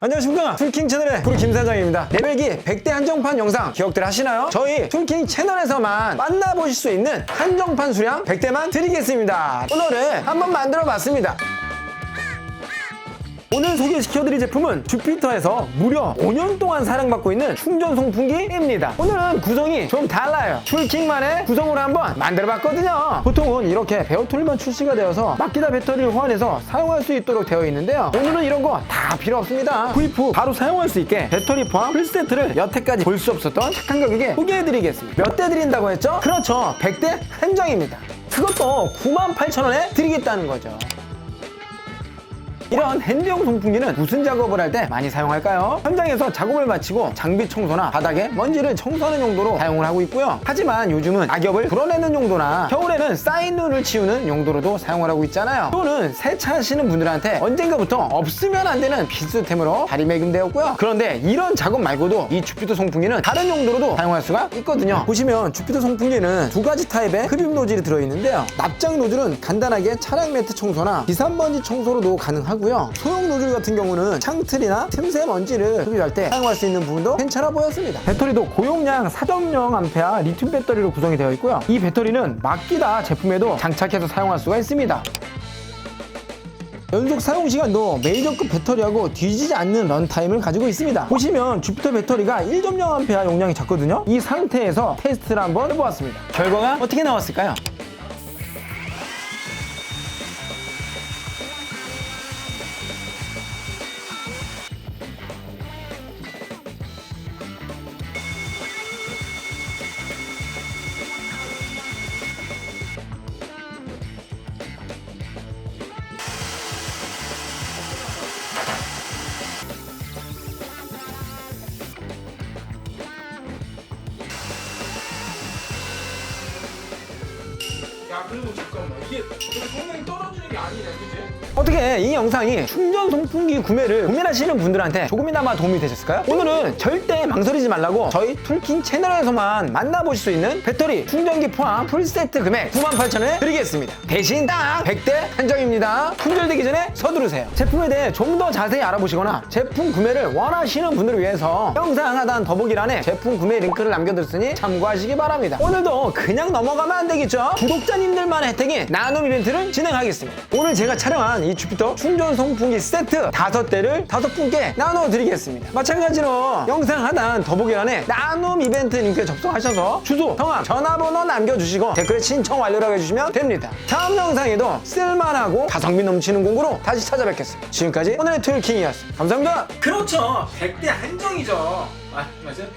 안녕하십니까. 툴킹 채널의 구리 김사장입니다. 내배기 100대 한정판 영상 기억들 하시나요? 저희 툴킹 채널에서만 만나보실 수 있는 한정판 수량 100대만 드리겠습니다. 오늘은 한번 만들어 봤습니다 오늘 소개시켜드릴 제품은 주피터에서 무려 5년 동안 사랑받고 있는 충전 송풍기입니다. 오늘은 구성이 좀 달라요. 툴킹만의 구성으로 한번 만들어봤거든요. 보통은 이렇게 베어툴만 출시가 되어서 막기다 배터리를 호환해서 사용할 수 있도록 되어 있는데요. 오늘은 이런 거 다 필요 없습니다. 구입 후 바로 사용할 수 있게 배터리 포함 풀세트를 여태까지 볼 수 없었던 착한 가격에 소개해드리겠습니다. 몇 대 드린다고 했죠? 그렇죠. 100대 한정입니다. 그것도 98,000원에 드리겠다는 거죠. 이런 핸드용 송풍기는 무슨 작업을 할 때 많이 사용할까요? 현장에서 작업을 마치고 장비 청소나 바닥에 먼지를 청소하는 용도로 사용을 하고 있고요. 하지만 요즘은 낙엽을 불어내는 용도나 겨울에는 쌓인 눈을 치우는 용도로도 사용을 하고 있잖아요. 또는 세차하시는 분들한테 언젠가부터 없으면 안 되는 필수템으로 자리매김되었고요. 그런데 이런 작업 말고도 이 주피터 송풍기는 다른 용도로도 사용할 수가 있거든요. 보시면 주피터 송풍기는 두 가지 타입의 흡입 노즐이 들어있는데요. 납작 노즐은 간단하게 차량 매트 청소나 기산먼지 청소로도 가능하고 요. 소형 노즐 같은 경우는 창틀이나 틈새 먼지를 흡입할 때 사용할 수 있는 부분도 괜찮아 보였습니다. 배터리도 고용량 4.0A 리튬 배터리로 구성이 되어 있고요. 이 배터리는 막기다 제품에도 장착해서 사용할 수가 있습니다. 연속 사용 시간도 메이저급 배터리하고 뒤지지 않는 런타임을 가지고 있습니다. 보시면 주피터 배터리가 1.0A 용량이 작거든요. 이 상태에서 테스트를 한번 해보았습니다. 결과가 어떻게 나왔을까요? 게 아니네 그지? 어떻게 이 영상이 충전 송풍기 구매를 고민하시는 분들한테 조금이나마 도움이 되셨을까요? 오늘은 절대 망설이지 말라고 저희 툴킹 채널에서만 만나보실 수 있는 배터리 충전기 포함 풀세트 금액 98,000원에 드리겠습니다. 대신 딱 100대 한정입니다. 품절되기 전에 서두르세요. 제품에 대해 좀 더 자세히 알아보시거나 제품 구매를 원하시는 분들을 위해서 영상 하단 더보기란에 제품 구매 링크를 남겨뒀으니 참고하시기 바랍니다. 오늘도 그냥 넘어가면 안 되겠죠? 구독자 님들만의 혜택인 나눔 이벤트를 진행하겠습니다. 오늘 제가 촬영한 이 주피터 충전 송풍기 세트 다섯 대를 다섯 분께 나눠드리겠습니다. 마찬가지로 영상 하단 더보기란에 나눔 이벤트 링크에 접속하셔서 주소, 성함, 전화번호 남겨주시고 댓글에 신청 완료라고 해주시면 됩니다. 다음 영상에도 쓸만하고 가성비 넘치는 공구로 다시 찾아뵙겠습니다. 지금까지 오늘의 툴킹이었습니다. 감사합니다. 그렇죠 100대 한정이죠 아 맞아요?